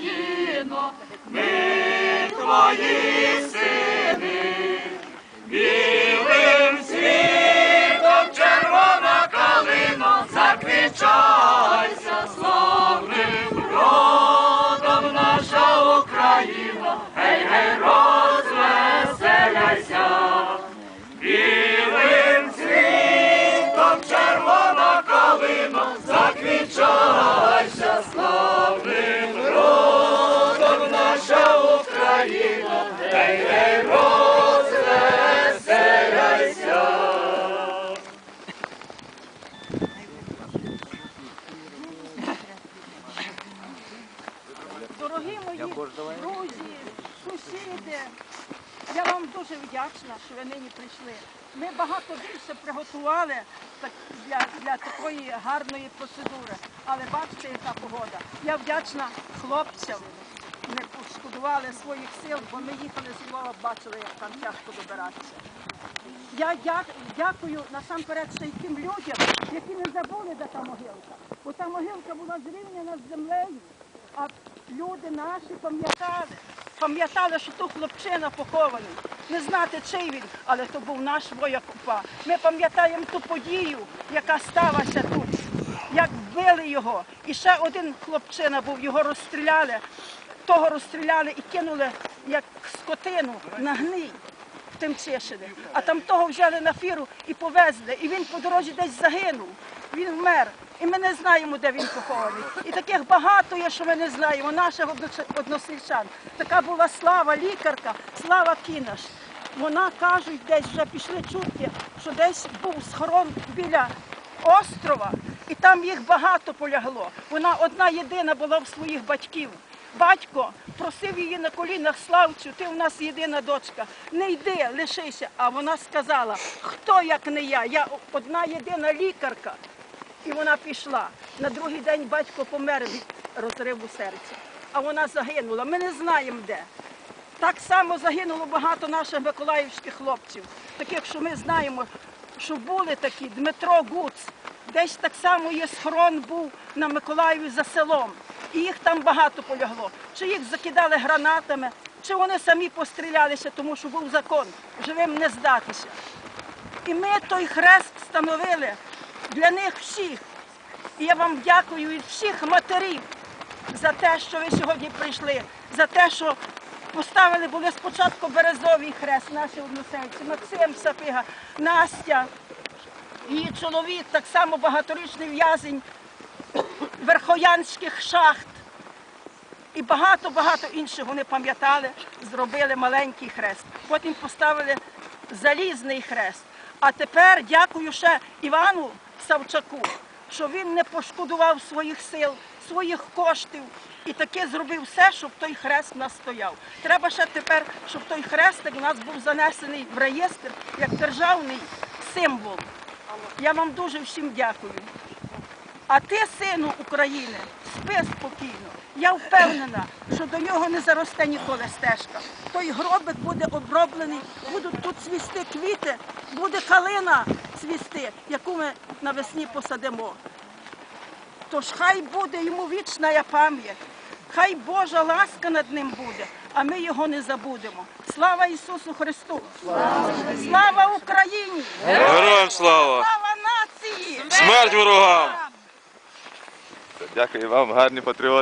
Україно, ми твої сини, білим світом червона калино, заквічайся славним родом наша Україна, гей, гей, розвеселяйся. Білим цвітом червона калино, заквічайся Україна, гей, гей, розвеселяйся. Дорогі мої друзі, сусіди, я вам дуже вдячна, що ви нині прийшли. Ми багато більше приготували для, для такої гарної процедури. Але бачите, яка погода. Я вдячна хлопцям. Не пошкодували своїх сил, бо ми їхали з Львова, бачили, як там тяжко добиратися. Я дя- дякую насамперед ще й тим людям, які не забули, де та могилка. Бо та могилка була зрівняна з землею, а люди наші пам'ятали. Пам'ятали, що тут хлопчина похований. Не знати, чий він, але то був наш вояк УПА. Ми пам'ятаємо ту подію, яка сталася тут, як вбили його. І ще один хлопчина був, його розстріляли. Того розстріляли і кинули як скотину на гній в Тимчишині. А там того взяли на фіру і повезли. І він по дорозі десь загинув. Він вмер. І ми не знаємо, де він похований. І таких багато є, що ми не знаємо, наших односельчан. Така була слава лікарка, слава Кінаш. Вона кажуть, десь вже пішли чутки, що десь був схорон біля острова, і там їх багато полягло. Вона одна єдина була в своїх батьків. Батько просив її на колінах Славцю, ти в нас єдина дочка. Не йди, лишися. А вона сказала, хто як не я? Я одна єдина лікарка. І вона пішла. На другий день батько помер від розриву серця. А вона загинула. Ми не знаємо де. Так само загинуло багато наших миколаївських хлопців, таких, що ми знаємо, що були такі, Дмитро Гуц. Десь так само є схорон був на Миколаєві за селом. І їх там багато полягло. Чи їх закидали гранатами, чи вони самі пострілялися, тому що був закон живим не здатися. І ми той хрест встановили для них всіх. І я вам дякую від всіх матерів за те, що ви сьогодні прийшли, за те, що поставили були спочатку березовий хрест, наші односельці, Максим Сапига, Настя, її чоловік, так само багаторічний в'язень верхоянських шахт. І багато-багато інших вони пам'ятали, зробили маленький хрест. Потім поставили залізний хрест. А тепер дякую ще Івану Савчаку, що він не пошкодував своїх сил, своїх коштів і таки зробив все, щоб той хрест нас стояв. Треба ще тепер, щоб той хрестик у нас був занесений в реєстр як державний символ. Я вам дуже всім дякую. А ти, сину України, спи спокійно. Я впевнена, що до нього не заросте ніколи стежка. Той гробик буде оброблений, будуть тут цвісти квіти, буде калина цвісти, яку ми навесні посадимо. Тож хай буде йому вічна пам'ять, хай Божа ласка над ним буде, а ми його не забудемо. Слава Ісусу Христу! Слава Україні! Героям слава! Слава нації! Смерть ворогам! Дякую вам, гарні патріоти.